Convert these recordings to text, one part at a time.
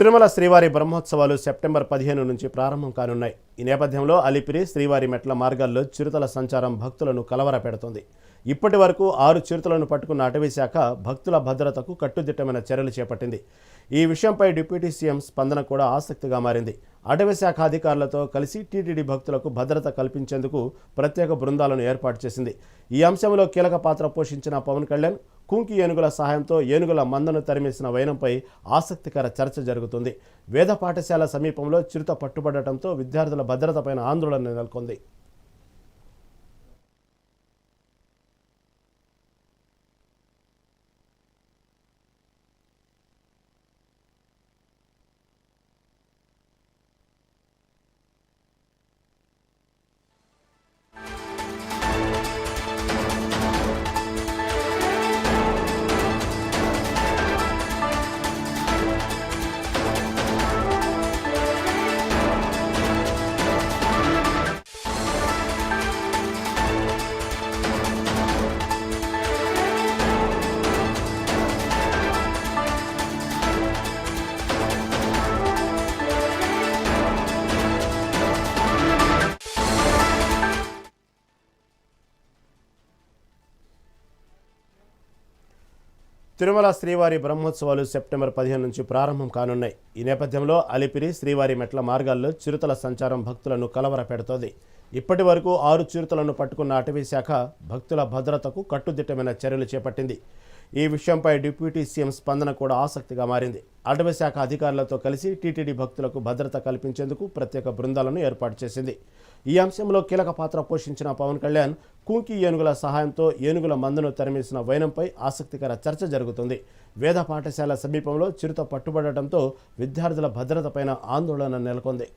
తిరుమల శ్రీవారి బ్రహ్మోత్సవాలు సెప్టెంబర్ పదిహేను నుంచి ప్రారంభం కానున్నాయి. ఈ నేపథ్యంలో అలిపిరి శ్రీవారి మెట్ల మార్గాల్లో చిరుతల సంచారం భక్తులను కలవర పెడుతోంది ఇప్పటి వరకు ఆరు చిరుతలను పట్టుకున్న అటవీశాఖ భక్తుల భద్రతకు కట్టుదిట్టమైన చర్యలు చేపట్టింది. ఈ విషయంపై డిప్యూటీ సీఎం స్పందన కూడా ఆసక్తిగా మారింది. అటవీ శాఖ అధికారులతో కలిసి టీటీడీ భక్తులకు భద్రత కల్పించేందుకు ప్రత్యేక బృందాలను ఏర్పాటు చేసింది. ఈ అంశంలో కీలక పాత్ర పోషించిన పవన్ కళ్యాణ్ కుంకి ఏనుగుల సహాయంతో ఏనుగుల మందను తరిమేసిన వైనంపై ఆసక్తికర చర్చ జరుగుతుంది. వేద పాఠశాల సమీపంలో చిరుత పట్టుబడటంతో విద్యార్థుల భద్రతపైన ఆందోళన నెలకొంది. తిరుమల శ్రీవారి బ్రహ్మోత్సవాలు సెప్టెంబర్ పదిహేను నుంచి ప్రారంభం కానున్నాయి. ఈ నేపథ్యంలో అలిపిరి శ్రీవారి మెట్ల మార్గాల్లో చిరుతల సంచారం భక్తులను కలవర పెడుతోంది ఇప్పటి వరకు ఆరు చిరుతలను పట్టుకున్న అటవీ శాఖ భక్తుల భద్రతకు కట్టుదిట్టమైన చర్యలు చేపట్టింది. ఈ విషయంపై డిప్యూటీ సీఎం స్పందన కూడా ఆసక్తిగా మారింది. అటవీ శాఖ అధికారులతో కలిసి టీటీడీ భక్తులకు భద్రత కల్పించేందుకు ప్రత్యేక బృందాలను ఏర్పాటు చేసింది. ఈ అంశంలో కీలక పాత్ర పోషించిన పవన్ కళ్యాణ్ కుంకి ఏనుగుల సహాయంతో ఏనుగుల మందును తరిమేసిన వైనంపై ఆసక్తికర చర్చ జరుగుతుంది. వేద పాఠశాల సమీపంలో చిరుత పట్టుబడటంతో విద్యార్థుల భద్రతపైన ఆందోళన నెలకొంది.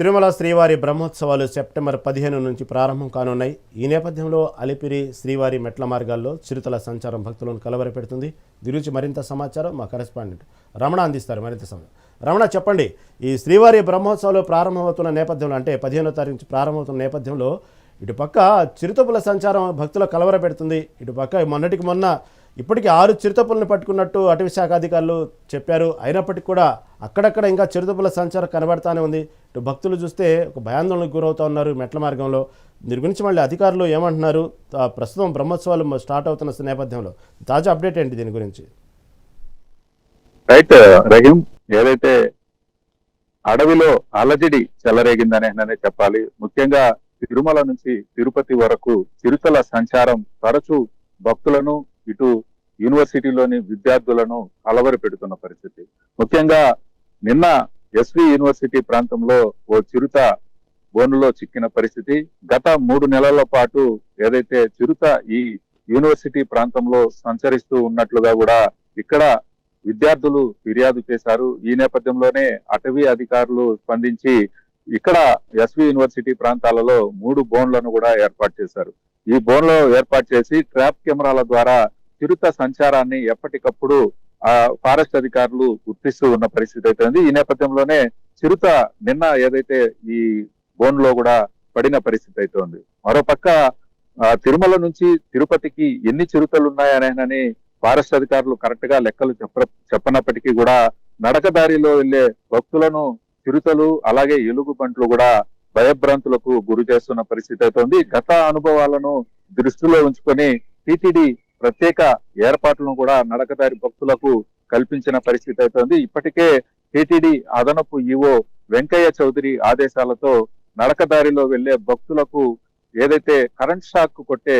తిరుమల శ్రీవారి బ్రహ్మోత్సవాలు సెప్టెంబర్ పదిహేను నుంచి ప్రారంభం కానున్నాయి. ఈ నేపథ్యంలో అలిపిరి శ్రీవారి మెట్ల మార్గాల్లో చిరుతల సంచారం భక్తులను కలవరపెడుతుంది. గురించి మరింత సమాచారం మా కరెస్పాండెంట్ రమణ అందిస్తారు. మరింత సమాచారం. రమణ చెప్పండి. ఈ శ్రీవారి బ్రహ్మోత్సవాలు ప్రారంభమవుతున్న నేపథ్యంలో అంటే పదిహేనో తారీఖు నుంచి ప్రారంభమవుతున్న నేపథ్యంలో ఇటుపక్క చిరుతపుల సంచారం భక్తుల కలవరపెడుతుంది. ఇటుపక్క మొన్నటికి మొన్న ఇప్పటికీ ఆరు చిరుతపులను పట్టుకున్నట్టు అటవీ శాఖ అధికారులు చెప్పారు. అయినప్పటికీ కూడా అక్కడక్కడ ఇంకా చిరుతపుల సంచారం కనబడతానే ఉంది. ఇటు భక్తులు చూస్తే ఒక భయాందోళనకు గురవుతా ఉన్నారు మెట్ల మార్గంలో. దీని గురించి మళ్ళీ అధికారులు ఏమంటున్నారు? ప్రస్తుతం బ్రహ్మోత్సవాలు స్టార్ట్ అవుతున్న నేపథ్యంలో తాజా అప్డేట్ ఏంటి దీని గురించి? రైట్ రహీం ఏదైతే అడవిలో అలజడి చెలరేగిందనే చెప్పాలి. ముఖ్యంగా తిరుమల నుంచి తిరుపతి వరకు చిరుతల సంచారం తరచూ భక్తులను ఇటు యూనివర్సిటీలోని విద్యార్థులను కలవరి పెడుతున్న పరిస్థితి. ముఖ్యంగా నిన్న ఎస్వి యూనివర్సిటీ ప్రాంతంలో ఓ చిరుత బోనులో చిక్కిన పరిస్థితి. గత మూడు నెలల పాటు ఏదైతే చిరుత ఈ యూనివర్సిటీ ప్రాంతంలో సంచరిస్తూ ఉన్నట్లుగా కూడా ఇక్కడ విద్యార్థులు ఫిర్యాదు చేశారు. ఈ నేపథ్యంలోనే అటవీ అధికారులు స్పందించి ఇక్కడ ఎస్వి యూనివర్సిటీ ప్రాంతాలలో మూడు బోన్లను కూడా ఏర్పాటు చేశారు. ఈ బోన్లో ఏర్పాటు చేసి ట్రాప్ కెమెరాల ద్వారా చిరుత సంచారాన్ని ఎప్పటికప్పుడు ఆ ఫారెస్ట్ అధికారులు గుర్తిస్తూ ఉన్న పరిస్థితి అయితే ఉంది ఈ నేపథ్యంలోనే చిరుత నిన్న ఏదైతే ఈ బోన్లో కూడా పడిన పరిస్థితి అయితే ఉంది మరోపక్క ఆ, తిరుమల నుంచి తిరుపతికి ఎన్ని చిరుతలు ఉన్నాయనేనని ఫారెస్ట్ అధికారులు కరెక్ట్గా లెక్కలు చెప్ప చెప్పనప్పటికీ కూడా నడక దారిలో వెళ్ళే భక్తులను చిరుతలు అలాగే ఎలుగు బంట్లు కూడా భయభ్రాంతులకు గురి చేస్తున్న పరిస్థితి అయితే ఉంది గత అనుభవాలను దృష్టిలో ఉంచుకొని టిటిడి ప్రత్యేక ఏర్పాట్లను కూడా నడకదారి భక్తులకు కల్పించిన పరిస్థితి అయితే ఉంది ఇప్పటికే టిటిడి అదనపు ఈవో వెంకయ్య చౌదరి ఆదేశాలతో నడకదారిలో వెళ్ళే భక్తులకు ఏదైతే కరెంట్ షాక్ కొట్టే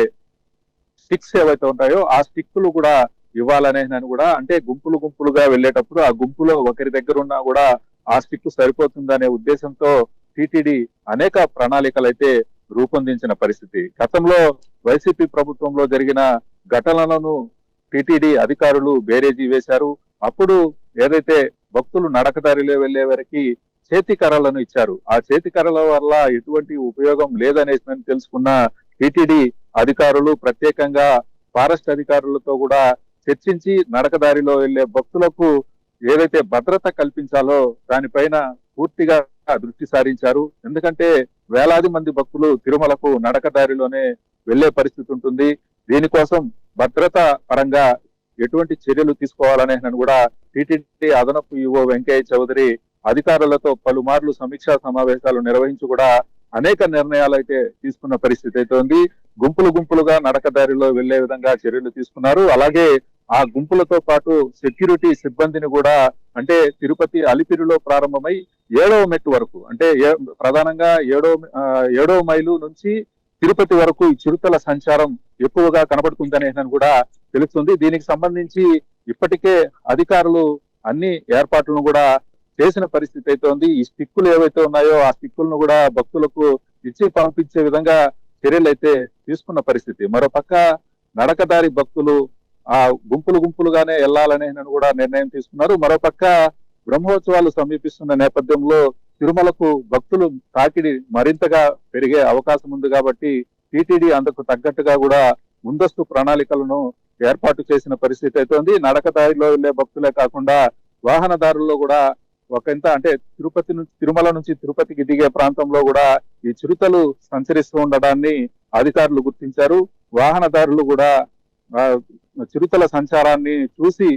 స్టిక్స్ ఏవైతే ఉంటాయో ఆ స్టిక్లు కూడా ఇవ్వాలనే నేను కూడా అంటే గుంపులు గుంపులుగా వెళ్ళేటప్పుడు ఆ గుంపులో ఒకరి దగ్గర ఉన్నా కూడా ఆ స్టిక్ సరిపోతుందనే ఉద్దేశంతో టిటిడి అనేక ప్రణాళికలు అయితే రూపొందించిన పరిస్థితి. గతంలో వైసీపీ ప్రభుత్వంలో జరిగిన ఘటనలను టిటిడి అధికారులు బేరేజీ వేశారు. అప్పుడు ఏదైతే భక్తులు నడకదారిలో వెళ్ళే వరకు చేతి కర్రలను ఇచ్చారు. ఆ చేతి కర్రల వల్ల ఎటువంటి ఉపయోగం లేదనేసి నేను తెలుసుకున్న టిటిడి అధికారులు ప్రత్యేకంగా ఫారెస్ట్ అధికారులతో కూడా చర్చించి నడకదారిలో వెళ్ళే భక్తులకు ఏదైతే భద్రత కల్పించాలో దానిపైన పూర్తిగా దృష్టి సారించారు. ఎందుకంటే వేలాది మంది భక్తులు తిరుమలకు నడకదారిలోనే వెళ్ళే పరిస్థితి ఉంటుంది. దీనికోసం భద్రత పరంగా ఎటువంటి చర్యలు తీసుకోవాలనే నన్ను కూడా టిటిడి అదనపు యువ వెంకయ్య చౌదరి అధికారులతో పలుమార్లు సమీక్షా సమావేశాలు నిర్వహించి కూడా అనేక నిర్ణయాలు అయితే తీసుకున్న పరిస్థితి అయితే ఉంది. గుంపులు గుంపులుగా నడకదారిలో వెళ్ళే విధంగా చర్యలు తీసుకున్నారు. అలాగే ఆ గుంపులతో పాటు సెక్యూరిటీ సిబ్బందిని కూడా అంటే తిరుపతి అలిపిరిలో ప్రారంభమై ఏడవ మెట్టు వరకు అంటే ఏ- ప్రధానంగా ఏడవ ఏడవ మైలు నుంచి తిరుపతి వరకు ఈ చిరుతల సంచారం ఎక్కువగా కనబడుతుందనే కూడా తెలుస్తుంది. దీనికి సంబంధించి ఇప్పటికే అధికారులు అన్ని ఏర్పాట్లను కూడా చేసిన పరిస్థితి అయితే ఉంది ఈ స్టిక్కులు ఏవైతే ఉన్నాయో ఆ స్టిక్కులను కూడా భక్తులకు ఇచ్చి పంపించే విధంగా చర్యలు అయితే తీసుకున్న పరిస్థితి. మరోపక్క నడకదారి భక్తులు ఆ గుంపులు గుంపులుగానే వెళ్ళాలనే కూడా నిర్ణయం తీసుకున్నారు. మరోపక్క బ్రహ్మోత్సవాలు సమీపిస్తున్న నేపథ్యంలో తిరుమలకు భక్తులు తాకిడి మరింతగా పెరిగే అవకాశం ఉంది కాబట్టి టీటీడీ అందుకు తగ్గట్టుగా కూడా ముందస్తు ప్రణాళికలను ఏర్పాటు చేసిన పరిస్థితి అయితే ఉంది. నడకదారిలో వెళ్ళే భక్తులే కాకుండా వాహనదారుల్లో కూడా ఒకంత అంటే తిరుపతి నుంచి తిరుమల నుంచి తిరుపతికి దిగే ప్రాంతంలో కూడా ఈ చిరుతలు సంచరిస్తూ ఉండడాన్ని అధికారులు గుర్తించారు. వాహనదారులు కూడా చిరుతల సంచారాన్ని చూసి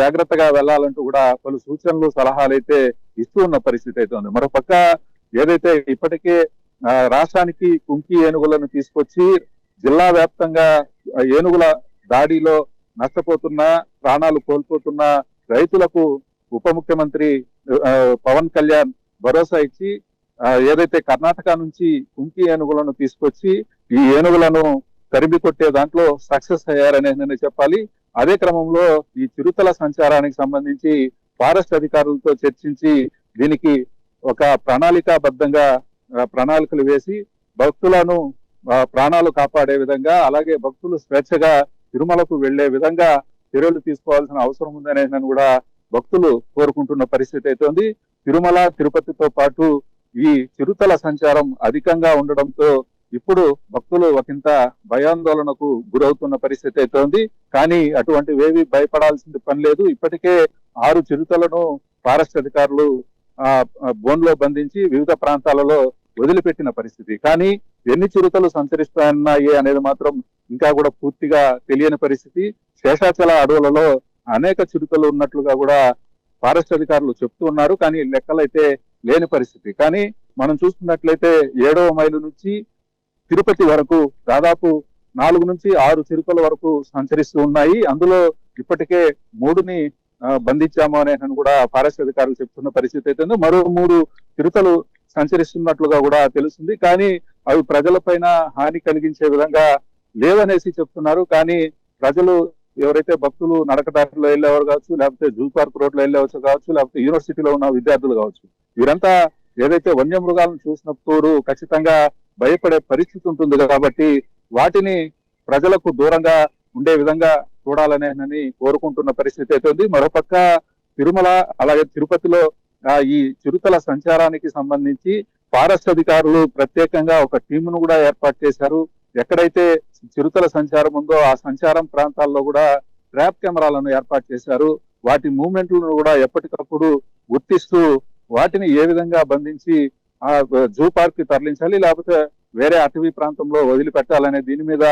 జాగ్రత్తగా వెళ్ళాలంటూ కూడా పలు సూచనలు సలహాలు అయితే ఇస్తూ ఉన్న పరిస్థితి అయితే ఉంది. మరోపక్క ఏదైతే ఇప్పటికే రాష్ట్రానికి కుంకి ఏనుగులను తీసుకొచ్చి జిల్లా వ్యాప్తంగా ఏనుగుల దాడిలో నష్టపోతున్న ప్రాణాలు కోల్పోతున్న రైతులకు ఉప ముఖ్యమంత్రి పవన్ కళ్యాణ్ భరోసా ఇచ్చి ఏదైతే కర్ణాటక నుంచి కుంకి ఏనుగులను తీసుకొచ్చి ఈ ఏనుగులను తరిమి కొట్టే దాంట్లో సక్సెస్ అయ్యారనే నేను చెప్పాలి. అదే క్రమంలో ఈ చిరుతల సంచారానికి సంబంధించి ఫారెస్ట్ అధికారులతో చర్చించి దీనికి ఒక ప్రణాళికాబద్ధంగా ప్రణాళికలు వేసి భక్తులను ప్రాణాలు కాపాడే విధంగా అలాగే భక్తులు స్వేచ్ఛగా తిరుమలకు వెళ్ళే విధంగా చర్యలు తీసుకోవాల్సిన అవసరం ఉందనే నేను కూడా భక్తులు కోరుకుంటున్న పరిస్థితి అయితే ఉంది తిరుమల తిరుపతితో పాటు ఈ చిరుతల సంచారం అధికంగా ఉండడంతో ఇప్పుడు భక్తులు ఒకంత భయాందోళనకు గురవుతున్న పరిస్థితి అయితే ఉంది కానీ అటువంటివేవి భయపడాల్సిన పని లేదు. ఇప్పటికే ఆరు చిరుతలను ఫారెస్ట్ అధికారులు ఆ బోన్లో బంధించి వివిధ ప్రాంతాలలో వదిలిపెట్టిన పరిస్థితి. కానీ ఎన్ని చిరుతలు సంచరిస్తున్నాయి అనేది మాత్రం ఇంకా కూడా పూర్తిగా తెలియని పరిస్థితి. శేషాచల అడవులలో అనేక చిరుతలు ఉన్నట్లుగా కూడా ఫారెస్ట్ అధికారులు చెప్తూ ఉన్నారు. కానీ లెక్కలైతే లేని పరిస్థితి. కానీ మనం చూస్తున్నట్లయితే ఏడవ మైలు నుంచి తిరుపతి వరకు దాదాపు నాలుగు నుంచి ఆరు చిరుతల వరకు సంచరిస్తూ ఉన్నాయి. అందులో ఇప్పటికే మూడుని బంధించాము అనే అని కూడా ఫారెస్ట్ అధికారులు చెప్తున్న పరిస్థితి అయితే మరో మూడు చిరుతలు సంచరిస్తున్నట్లుగా కూడా తెలుస్తుంది. కానీ అవి ప్రజలపైన హాని కలిగించే విధంగా లేవనేసి చెప్తున్నారు. కానీ ప్రజలు ఎవరైతే భక్తులు నడకదారిలో వెళ్ళేవారు కావచ్చు లేకపోతే జూ పార్క్ రోడ్లో వెళ్ళవచ్చు కావచ్చు లేకపోతే యూనివర్సిటీలో ఉన్న విద్యార్థులు కావచ్చు వీరంతా ఏదైతే వన్యమృగాలను చూసినప్పుడు ఖచ్చితంగా భయపడే పరిస్థితి ఉంటుంది కాబట్టి వాటిని ప్రజలకు దూరంగా ఉండే విధంగా చూడాలనేనని కోరుకుంటున్న పరిస్థితి అయితే ఉంది. మరోపక్క తిరుమల అలాగే తిరుపతిలో ఈ చిరుతల సంచారానికి సంబంధించి ఫారెస్ట్ అధికారులు ప్రత్యేకంగా ఒక టీమును కూడా ఏర్పాటు చేశారు. ఎక్కడైతే చిరుతల సంచారం ఉందో ఆ సంచారం ప్రాంతాల్లో కూడా ట్రాప్ కెమెరాలను ఏర్పాటు చేశారు. వాటి మూమెంట్లను కూడా ఎప్పటికప్పుడు గుర్తిస్తూ వాటిని ఏ విధంగా బంధించి జూ పార్క్కి తరలించాలి లేకపోతే వేరే అటవీ ప్రాంతంలో వదిలిపెట్టాలనే దీని మీద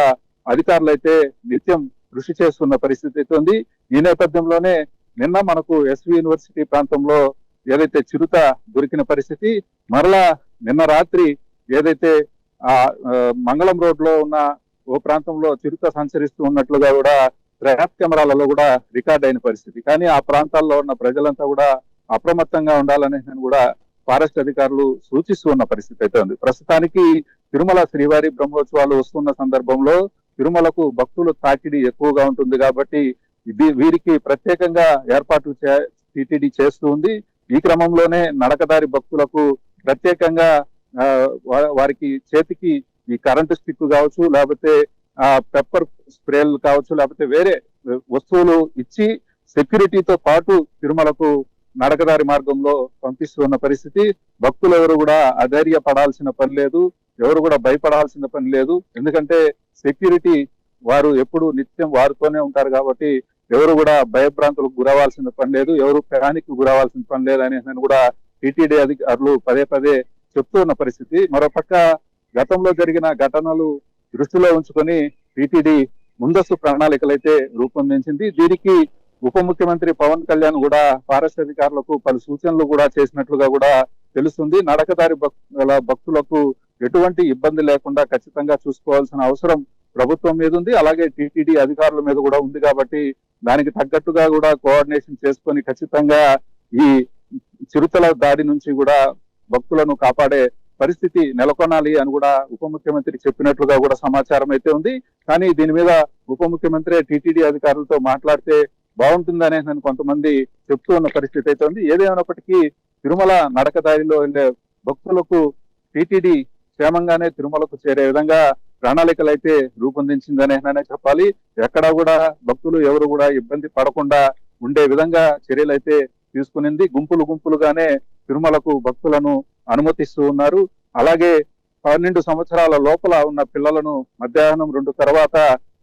అధికారులు అయితే నిత్యం కృషి చేస్తున్న పరిస్థితి అయితే ఉంది. ఈ నేపథ్యంలోనే నిన్న మనకు ఎస్వి యూనివర్సిటీ ప్రాంతంలో ఏదైతే చిరుత దొరికిన పరిస్థితి మరలా నిన్న రాత్రి ఏదైతే ఆ మంగళం రోడ్లో ఉన్న ఓ ప్రాంతంలో చిరుత సంచరిస్తూ ఉన్నట్లుగా కూడా ట్రాప్ కెమెరాలలో కూడా రికార్డ్ అయిన పరిస్థితి. కానీ ఆ ప్రాంతాల్లో ఉన్న ప్రజలంతా కూడా అప్రమత్తంగా ఉండాలని నేను కూడా ఫారెస్ట్ అధికారులు సూచిస్తూ ఉన్న పరిస్థితి అయితే ఉంది. ప్రస్తుతానికి తిరుమల శ్రీవారి బ్రహ్మోత్సవాలు వస్తున్న సందర్భంలో తిరుమలకు భక్తులు తాకిడి ఎక్కువగా ఉంటుంది కాబట్టి ఇది వీరికి ప్రత్యేకంగా ఏర్పాటు టిటిడి చేస్తూ ఉంది. ఈ క్రమంలోనే నడకదారి భక్తులకు ప్రత్యేకంగా వారికి చేతికి ఈ కరెంటు స్టిక్ కావచ్చు లేకపోతే ఆ పెప్పర్ స్ప్రేలు కావచ్చు లేకపోతే వేరే వస్తువులు ఇచ్చి సెక్యూరిటీతో పాటు తిరుమలకు నడకదారి మార్గంలో పంపిస్తున్న పరిస్థితి. భక్తులు ఎవరు కూడా అధైర్య పడాల్సిన పని లేదు. ఎవరు కూడా భయపడాల్సిన పని లేదు. ఎందుకంటే సెక్యూరిటీ వారు ఎప్పుడు నిత్యం వారితోనే ఉంటారు కాబట్టి ఎవరు కూడా భయభ్రాంతులకు గురవాల్సిన పని లేదు. ఎవరు ప్యానిక్ గురవాల్సిన పని లేదు అని నేను కూడా టీటీడీ అధికారులు పదే పదే చెప్తున్న పరిస్థితి. మరోపక్క గతంలో జరిగిన ఘటనలు దృష్టిలో ఉంచుకొని టీటీడీ ముందస్తు ప్రణాళికలైతే రూపొందించింది. దీనికి ఉప ముఖ్యమంత్రి పవన్ కళ్యాణ్ కూడా ఫారెస్ట్ అధికారులకు పలు సూచనలు కూడా చేసినట్లుగా కూడా తెలుస్తుంది. నడకదారి భక్తుల భక్తులకు ఎటువంటి ఇబ్బంది లేకుండా ఖచ్చితంగా చూసుకోవాల్సిన అవసరం ప్రభుత్వం మీద ఉంది. అలాగే టీటీడీ అధికారుల మీద కూడా ఉంది కాబట్టి దానికి తగ్గట్టుగా కూడా కోఆర్డినేషన్ చేసుకొని ఖచ్చితంగా ఈ చిరుతల దాడి నుంచి కూడా భక్తులను కాపాడే పరిస్థితి నెలకొనాలి అని కూడా ఉప ముఖ్యమంత్రి చెప్పినట్లుగా కూడా సమాచారం అయితే ఉంది. కానీ దీని మీద ఉప ముఖ్యమంత్రి టీటీడీ అధికారులతో మాట్లాడితే బాగుంటుందనే నేను కొంతమంది చెప్తూ ఉన్న పరిస్థితి అయితే ఉంది ఏదేమైనప్పటికీ తిరుమల నడకదారిలో వెళ్ళే భక్తులకు టీటీడీ క్షేమంగానే తిరుమలకు చేరే విధంగా ప్రణాళికలు అయితే రూపొందించిందనే చెప్పాలి. ఎక్కడా కూడా భక్తులు ఎవరు కూడా ఇబ్బంది పడకుండా ఉండే విధంగా చర్యలు అయితే తీసుకునింది. గుంపులు గుంపులుగానే తిరుమలకు భక్తులను అనుమతిస్తూ ఉన్నారు. అలాగే పన్నెండు సంవత్సరాల లోపల ఉన్న పిల్లలను మధ్యాహ్నం రెండు తర్వాత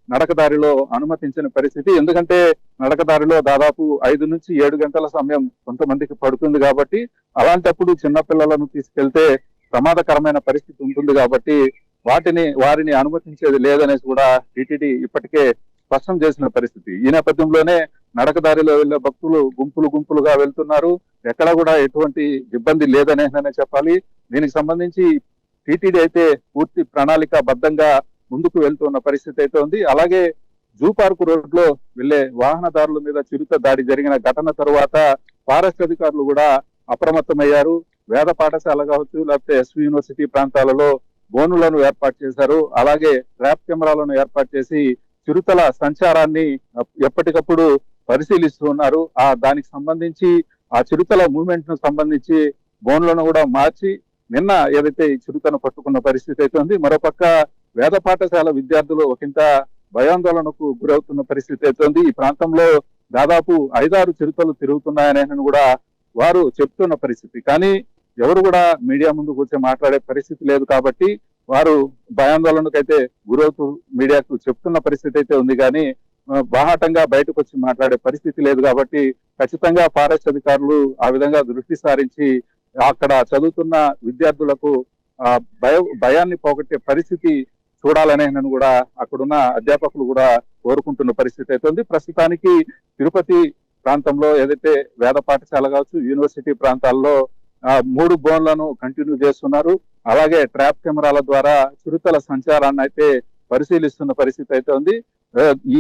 నడకదారిలో అనుమతించిన పరిస్థితి. ఎందుకంటే నడకదారిలో దాదాపు ఐదు నుంచి ఏడు గంటల సమయం కొంతమందికి పడుతుంది కాబట్టి అలాంటప్పుడు చిన్న పిల్లలను తీసుకెళ్తే ప్రమాదకరమైన పరిస్థితి ఉంటుంది కాబట్టి వాటిని వారిని అనుమతించేది లేదనేసి కూడా టిటిడి ఇప్పటికే స్పష్టం చేసిన పరిస్థితి. ఈ నేపథ్యంలోనే నడకదారిలో వెళ్ళే భక్తులు గుంపులు గుంపులుగా వెళ్తున్నారు. ఎక్కడ కూడా ఎటువంటి ఇబ్బంది లేదనే చెప్పాలి. దీనికి సంబంధించి టిటిడి అయితే పూర్తి ప్రణాళిక బద్దంగా ముందుకు వెళ్తున్న పరిస్థితి అయితే ఉంది. అలాగే జూ పార్క్ రోడ్లో వెళ్ళే వాహనదారుల మీద చిరుత దాడి జరిగిన ఘటన తరువాత ఫారెస్ట్ అధికారులు కూడా అప్రమత్తమయ్యారు. వేద పాఠశాల కావచ్చు లేకపోతే ఎస్వి యూనివర్సిటీ ప్రాంతాలలో బోనులను ఏర్పాటు చేశారు. అలాగే ట్రాప్ కెమెరాలను ఏర్పాటు చేసి చిరుతల సంచారాన్ని ఎప్పటికప్పుడు పరిశీలిస్తూ ఉన్నారు. ఆ దానికి సంబంధించి ఆ చిరుతల మూవ్మెంట్ను సంబంధించి బోన్లను కూడా మార్చి నిన్న ఏదైతే ఈ చిరుతను పట్టుకున్న పరిస్థితి అయితే ఉంది మరోపక్క వేద పాఠశాల విద్యార్థులు ఒకంత భయాందోళనకు గురవుతున్న పరిస్థితి అయితే ఉంది ఈ ప్రాంతంలో దాదాపు ఐదారు చిరుతలు తిరుగుతున్నాయని కూడా వారు చెప్తున్న పరిస్థితి. కానీ ఎవరు కూడా మీడియా ముందు కూర్చొని మాట్లాడే పరిస్థితి లేదు కాబట్టి వారు భయాందోళనకైతే గురవుతూ మీడియాకు చెప్తున్న పరిస్థితి అయితే ఉంది. కానీ బాహాటంగా బయటకు వచ్చి మాట్లాడే పరిస్థితి లేదు కాబట్టి ఖచ్చితంగా ఫారెస్ట్ అధికారులు ఆ విధంగా దృష్టి సారించి అక్కడ చదువుతున్న విద్యార్థులకు ఆ భయ భయాన్ని పోగొట్టే పరిస్థితి చూడాలనే నేను కూడా అక్కడున్న అధ్యాపకులు కూడా కోరుకుంటున్న పరిస్థితి అయితే ఉంది ప్రస్తుతానికి తిరుపతి ప్రాంతంలో ఏదైతే వేద పాఠశాల కావచ్చు యూనివర్సిటీ ప్రాంతాల్లో మూడు బోన్లను కంటిన్యూ చేస్తున్నారు. అలాగే ట్రాప్ కెమెరాల ద్వారా చిరుతల సంచారాన్ని అయితే పరిశీలిస్తున్న పరిస్థితి అయితే ఉంది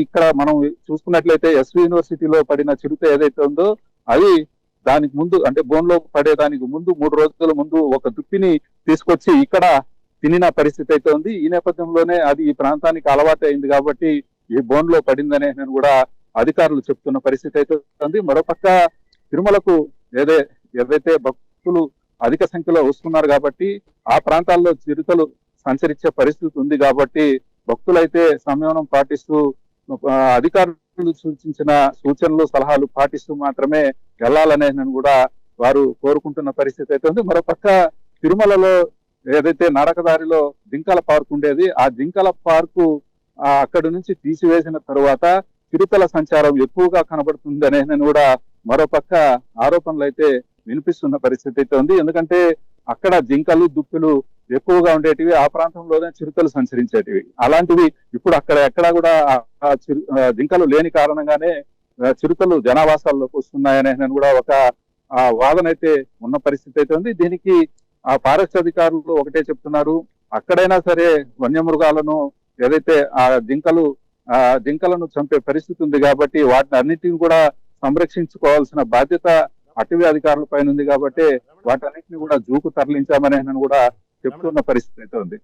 ఇక్కడ మనం చూసుకున్నట్లయితే ఎస్వి యూనివర్సిటీలో పడిన చిరుత ఏదైతే ఉందో అది దానికి ముందు అంటే బోన్లో పడే పడేదానికి ముందు మూడు రోజుల ముందు ఒక దుప్పిని తీసుకొచ్చి ఇక్కడ తినిన పరిస్థితి అయితే ఉంది. ఈ నేపథ్యంలోనే అది ఈ ప్రాంతానికి అలవాటు అయింది కాబట్టి ఈ బోన్లో పడిందనే నేను కూడా అధికారులు చెప్తున్న పరిస్థితి అయితే ఉంది. మరోపక్క తిరుమలకు ఏదే ఏదైతే భక్తులు అధిక సంఖ్యలో వస్తున్నారు కాబట్టి ఆ ప్రాంతాల్లో చిరుతలు సంచరించే పరిస్థితి ఉంది కాబట్టి భక్తులైతే సంయమనం పాటిస్తూ అధికారులు సూచించిన సూచనలు సలహాలు పాటిస్తూ మాత్రమే వెళ్ళాలనే నేను కూడా వారు కోరుకుంటున్న పరిస్థితి అయితే ఉంది. మరోపక్క తిరుమలలో ఏదైతే నడకదారిలో జింకల పార్క్ ఉండేది ఆ జింకల పార్కు అక్కడి నుంచి తీసివేసిన తరువాత చిరుతల సంచారం ఎక్కువగా కనబడుతుందనే నేను కూడా మరోపక్క ఆరోపణలు అయితే వినిపిస్తున్న పరిస్థితి అయితే ఉంది. ఎందుకంటే అక్కడ జింకలు దుప్పులు ఎక్కువగా ఉండేటివి ఆ ప్రాంతంలోనే చిరుతలు సంచరించేటివి. అలాంటివి ఇప్పుడు అక్కడ ఎక్కడా కూడా ఆ- చిరు జింకలు లేని కారణంగానే చిరుతలు జనావాసాల్లోకి వస్తున్నాయనే కూడా ఒక ఆ వాదన అయితే ఉన్న పరిస్థితి అయితే ఉంది. దీనికి ఆ ఫారెస్ట్ అధికారులు ఒకటే చెప్తున్నారు. అక్కడైనా సరే వన్యమృగాలను ఏదైతే ఆ జింకలు ఆ జింకలను చంపే పరిస్థితి ఉంది కాబట్టి వాటిని అన్నిటిని కూడా సంరక్షించుకోవాల్సిన బాధ్యత అటవీ అధికారుల పైన ఉంది కాబట్టి వాటన్నిటిని కూడా జూకు తరలించామని కూడా చెప్తున్న పరిస్థితి అయితే ఉంది.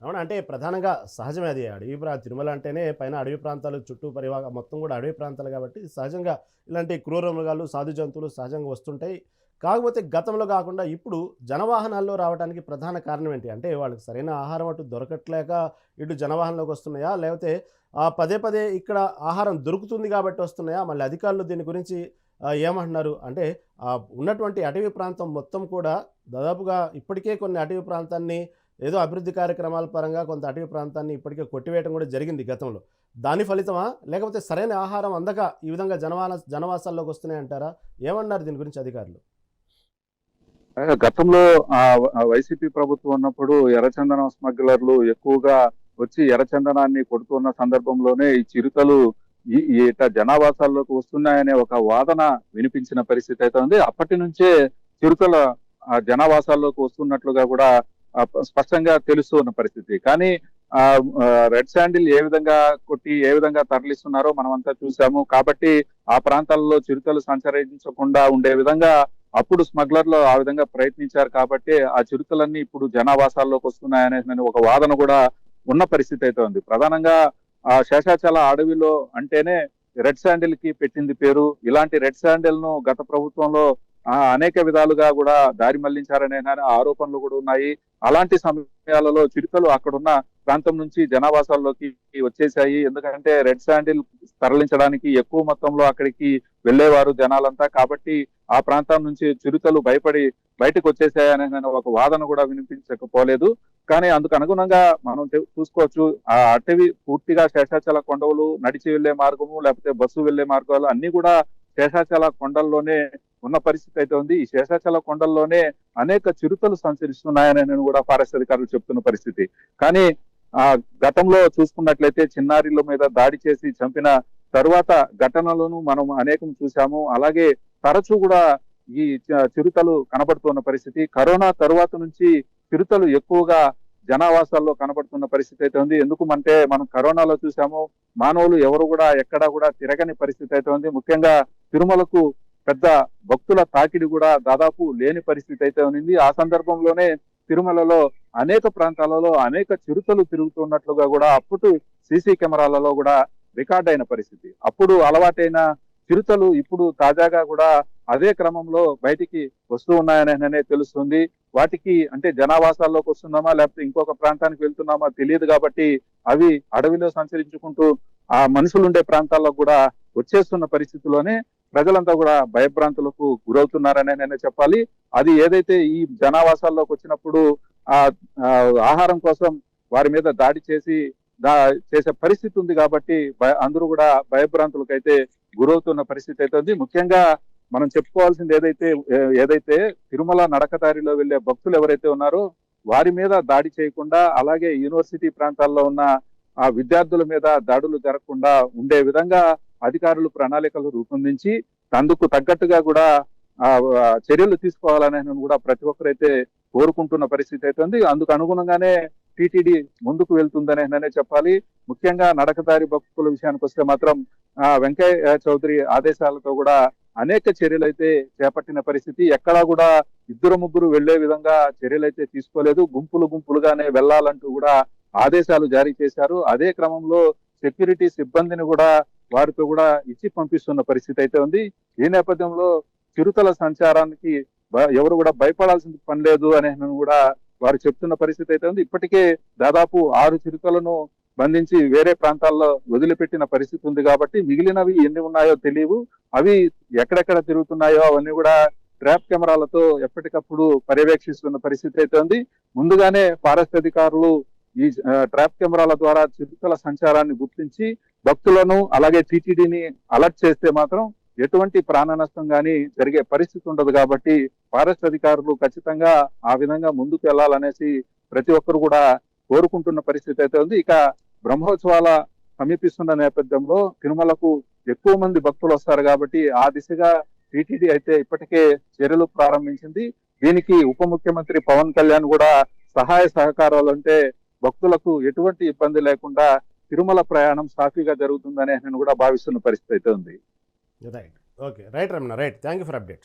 అవును? అంటే ప్రధానంగా సహజమే అది. అడవి ప్రా తిరుమల అంటేనే పైన అడవి ప్రాంతాలు చుట్టూ పరివాహ మొత్తం కూడా అడవి ప్రాంతాలు కాబట్టి సహజంగా ఇలాంటి క్రూర మృగాలు సాధు జంతువులు సహజంగా వస్తుంటాయి. కాకపోతే గతంలో కాకుండా ఇప్పుడు జనవాహనాల్లో రావడానికి ప్రధాన కారణం ఏంటి? అంటే వాళ్ళకి సరైన ఆహారం అటు దొరకట్లేక ఇటు జనవాహనంలోకి వస్తున్నాయా? లేకపోతే పదే పదే ఇక్కడ ఆహారం దొరుకుతుంది కాబట్టి వస్తున్నాయా? మళ్ళీ అధికారులు దీని గురించి ఏమంటున్నారు? అంటే ఉన్నటువంటి అటవీ ప్రాంతం మొత్తం కూడా దాదాపుగా ఇప్పటికే కొన్ని అటవీ ప్రాంతాన్ని ఏదో అభివృద్ధి కార్యక్రమాల పరంగా కొంత అటవీ ప్రాంతాన్ని ఇప్పటికే కొట్టివేయడం కూడా జరిగింది గతంలో. దాని ఫలితమా? లేకపోతే సరైన ఆహారం అందక ఈ విధంగా జనవాన జనవాసాల్లోకి వస్తున్నాయి అంటారా ఏమన్నారు దీని గురించి అధికారులు? గతంలో ఆ వైసీపీ ప్రభుత్వం ఉన్నప్పుడు ఎర్రచందనం స్మగ్లర్లు ఎక్కువగా వచ్చి ఎర్రచందనాన్ని కొడుతున్న సందర్భంలోనే ఈ చిరుతలు ఈ ఇట జనావాసాల్లోకి వస్తున్నాయనే ఒక వాదన వినిపించిన పరిస్థితి అయితే ఉంది. అప్పటి నుంచే చిరుతల జనావాసాల్లోకి వస్తున్నట్లుగా కూడా స్పష్టంగా తెలుస్తున్న పరిస్థితి. కానీ ఆ ఆ, రెడ్ శాండిల్ ఏ విధంగా కొట్టి ఏ విధంగా తరలిస్తున్నారో మనమంతా చూసాము కాబట్టి ఆ ప్రాంతాల్లో చిరుతలు సంచరించకుండా ఉండే విధంగా అప్పుడు స్మగ్లర్లు ఆ విధంగా ప్రయత్నించారు కాబట్టి ఆ చిరుతలన్నీ ఇప్పుడు జనావాసాల్లోకి వస్తున్నాయనే ఒక వాదన కూడా ఉన్న పరిస్థితి అయితే ఉంది. ప్రధానంగా ఆ శేషాచల అడవిలో అంటేనే రెడ్ శాండిల్కి పెట్టింది పేరు. ఇలాంటి రెడ్ శాండిల్ను గత ప్రభుత్వంలో ఆ, అనేక విధాలుగా కూడా దారి మళ్ళించారనే ఆరోపణలు కూడా ఉన్నాయి. అలాంటి సమయాలలో చిరుతలు అక్కడున్న ప్రాంతం నుంచి జనావాసాల్లోకి వచ్చేసాయి ఎందుకంటే రెడ్ శాండిల్ తరలించడానికి ఎక్కువ మొత్తంలో అక్కడికి వెళ్ళేవారు జనాలంతా. కాబట్టి ఆ ప్రాంతం నుంచి చిరుతలు భయపడి బయటకు వచ్చేసాయనే ఒక వాదన కూడా వినిపించకపోలేదు. కానీ అందుకు అనుగుణంగా మనం చూసుకోవచ్చు. ఆ అటవీ పూర్తిగా శేషాచల కొండలు నడిచి వెళ్ళే మార్గము లేకపోతే బస్సు వెళ్ళే మార్గాలు అన్ని కూడా శేషాచల కొండల్లోనే ఉన్న పరిస్థితి అయితే ఉంది. ఈ శేషాచల కొండల్లోనే అనేక చిరుతలు సంచరిస్తున్నాయని నేను కూడా ఫారెస్ట్ అధికారులు చెప్తున్న పరిస్థితి. కానీ ఆ గతంలో చూసుకున్నట్లయితే చిన్నారిల మీద దాడి చేసి చంపిన తరువాత ఘటనలను మనం అనేకం చూసాము అలాగే తరచూ కూడా ఈ చిరుతలు కనబడుతున్న పరిస్థితి. కరోనా తరువాత నుంచి చిరుతలు ఎక్కువగా జనావాసాల్లో కనబడుతున్న పరిస్థితి అయితే ఉంది. ఎందుకంటే మనం కరోనాలో చూసాము మానవులు ఎవరు కూడా ఎక్కడా కూడా తిరగని పరిస్థితి అయితే ఉంది. ముఖ్యంగా తిరుమలకు పెద్ద భక్తుల తాకిడి కూడా దాదాపు లేని పరిస్థితి అయితే ఉంది. ఆ సందర్భంలోనే తిరుమలలో అనేక ప్రాంతాలలో అనేక చిరుతలు తిరుగుతున్నట్లుగా కూడా అప్పుడు సీసీ కెమెరాలలో కూడా రికార్డ్ అయిన పరిస్థితి. అప్పుడు అలవాటైన చిరుతలు ఇప్పుడు తాజాగా కూడా అదే క్రమంలో బయటికి వస్తూ ఉన్నాయనే తెలుస్తుంది. వాటికి అంటే జనావాసాల్లోకి వస్తున్నామా లేకపోతే ఇంకొక ప్రాంతానికి వెళ్తున్నామా తెలియదు కాబట్టి అవి అడవిలో సంచరించుకుంటూ ఆ మనుషులు ఉండే ప్రాంతాల్లో కూడా వచ్చేస్తున్న పరిస్థితిలోనే ప్రజలంతా కూడా భయభ్రాంతులకు గురవుతున్నారనే నేను చెప్పాలి. అది ఏదైతే ఈ జనావాసాల్లోకి వచ్చినప్పుడు ఆ ఆహారం కోసం వారి మీద దాడి చేసి చేసే పరిస్థితి ఉంది కాబట్టి భయ- అందరూ కూడా భయభ్రాంతులకైతే అయితే గురవుతున్న పరిస్థితి అయితే ఉంది. ముఖ్యంగా మనం చెప్పుకోవాల్సింది ఏదైతే ఏదైతే తిరుమల నడకదారిలో వెళ్ళే భక్తులు ఎవరైతే ఉన్నారో వారి మీద దాడి చేయకుండా అలాగే యూనివర్సిటీ ప్రాంతాల్లో ఉన్న ఆ విద్యార్థుల మీద దాడులు జరగకుండా ఉండే విధంగా అధికారులు ప్రణాళికలు రూపొందించి అందుకు తగ్గట్టుగా కూడా ఆ ఆ, చర్యలు తీసుకోవాలని కూడా ప్రతి ఒక్కరైతే కోరుకుంటున్న పరిస్థితి అయితే ఉంది. అందుకు అనుగుణంగానే టిటిడి ముందుకు వెళ్తుందనే చెప్పాలి. ముఖ్యంగా నడకదారి భక్తుల విషయానికి వస్తే మాత్రం వెంకయ్య చౌదరి ఆదేశాలతో కూడా అనేక చర్యలు అయితే చేపట్టిన పరిస్థితి. ఎక్కడా కూడా ఇద్దరు ముగ్గురు వెళ్ళే విధంగా చర్యలు అయితే తీసుకోలేదు. గుంపులు గుంపులుగానే వెళ్ళాలంటూ కూడా ఆదేశాలు జారీ చేశారు. అదే క్రమంలో సెక్యూరిటీ సిబ్బందిని కూడా వారితో కూడా ఇచ్చి పంపిస్తున్న పరిస్థితి అయితే ఉంది. ఈ నేపథ్యంలో చిరుతల సంచారానికి ఎవరు కూడా భయపడాల్సిన పని లేదు అనే కూడా వారు చెప్తున్న పరిస్థితి అయితే ఉంది. ఇప్పటికే దాదాపు ఆరు చిరుతలను బంధించి వేరే ప్రాంతాల్లో వదిలిపెట్టిన పరిస్థితి ఉంది కాబట్టి మిగిలినవి ఎన్ని ఉన్నాయో తెలియవు. అవి ఎక్కడెక్కడ తిరుగుతున్నాయో అవన్నీ కూడా ట్రాప్ కెమెరాలతో ఎప్పటికప్పుడు పర్యవేక్షిస్తున్న పరిస్థితి అయితే ఉంది. ముందుగానే ఫారెస్ట్ అధికారులు ఈ ట్రాప్ కెమెరాల ద్వారా చిరుతల సంచారాన్ని గుర్తించి భక్తులను అలాగే టీటీడీని అలర్ట్ చేస్తే మాత్రం ఎటువంటి ప్రాణ నష్టం గానీ జరిగే పరిస్థితి ఉండదు కాబట్టి ఫారెస్ట్ అధికారులు ఖచ్చితంగా ఆ విధంగా ముందుకు వెళ్ళాలనేసి ప్రతి ఒక్కరు కూడా కోరుకుంటున్న పరిస్థితి అయితే ఉంది. ఇక బ్రహ్మోత్సవాల సమీపిస్తున్న నేపథ్యంలో తిరుమలకు ఎక్కువ మంది భక్తులు వస్తారు కాబట్టి ఆ దిశగా టిటిడి అయితే ఇప్పటికే చర్యలు ప్రారంభించింది. దీనికి ఉప ముఖ్యమంత్రి పవన్ కళ్యాణ్ కూడా సహాయ సహకారాలు అంటే భక్తులకు ఎటువంటి ఇబ్బంది లేకుండా తిరుమల ప్రయాణం సాఫీగా జరుగుతుందని నేను కూడా భావిస్తున్న పరిస్థితి అయితే ఉంది. Right okay right Ramana right thank you for update